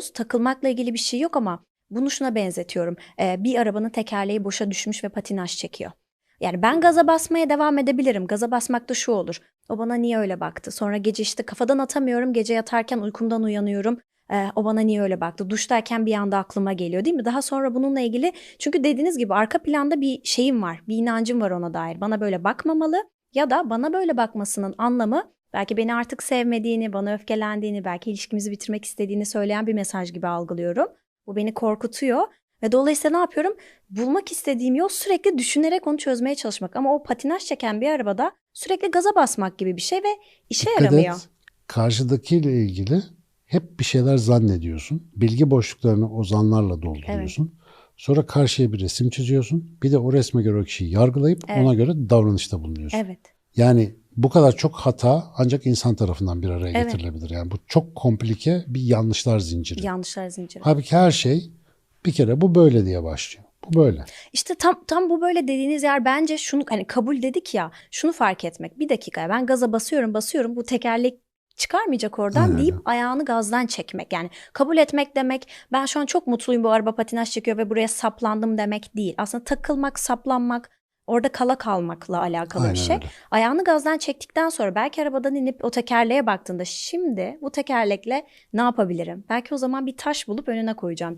takılıyoruz. Takılmakla ilgili bir şey yok ama bunu şuna benzetiyorum. Ee, bir arabanın tekerleği boşa düşmüş ve patinaj çekiyor. Yani ben gaza basmaya devam edebilirim. Gaza basmakta şu olur. O bana niye öyle baktı? Sonra gece işte kafadan atamıyorum. Gece yatarken uykumdan uyanıyorum. Ee, o bana niye öyle baktı? Duştayken bir anda aklıma geliyor değil mi? Daha sonra bununla ilgili çünkü dediğiniz gibi arka planda bir şeyim var. Bir inancım var ona dair. Bana böyle bakmamalı ya da bana böyle bakmasının anlamı belki beni artık sevmediğini, bana öfkelendiğini, belki ilişkimizi bitirmek istediğini söyleyen bir mesaj gibi algılıyorum. Bu beni korkutuyor ve dolayısıyla ne yapıyorum? Bulmak istediğim yol sürekli düşünerek onu çözmeye çalışmak. Ama o patinaj çeken bir arabada sürekli gaza basmak gibi bir şey ve işe Dikkat yaramıyor. et, karşıdakiyle ilgili hep bir şeyler zannediyorsun. Bilgi boşluklarını o zanlarla dolduruyorsun. Sonra karşıya bir resim çiziyorsun. Bir de o resme göre o kişiyi yargılayıp Evet. ona göre davranışta bulunuyorsun. Evet. Yani bu kadar çok hata ancak insan tarafından bir araya Evet. getirilebilir. Yani bu çok komplike bir yanlışlar zinciri. Yanlışlar zinciri. Halbuki her şey bir kere bu böyle diye başlıyor. Bu böyle. İşte tam tam bu böyle dediğiniz yer bence şunu hani kabul dedik ya şunu fark etmek. Bir dakika ben gaza basıyorum basıyorum bu tekerlek çıkarmayacak oradan Aynen deyip ayağını gazdan çekmek. Yani kabul etmek demek ben şu an çok mutluyum bu araba patinaj çekiyor ve buraya saplandım demek değil. Aslında takılmak, saplanmak orada kala kalmakla alakalı Aynen bir şey. öyle. Ayağını gazdan çektikten sonra belki arabadan inip o tekerleğe baktığında şimdi bu tekerlekle ne yapabilirim? Belki o zaman bir taş bulup önüne koyacağım.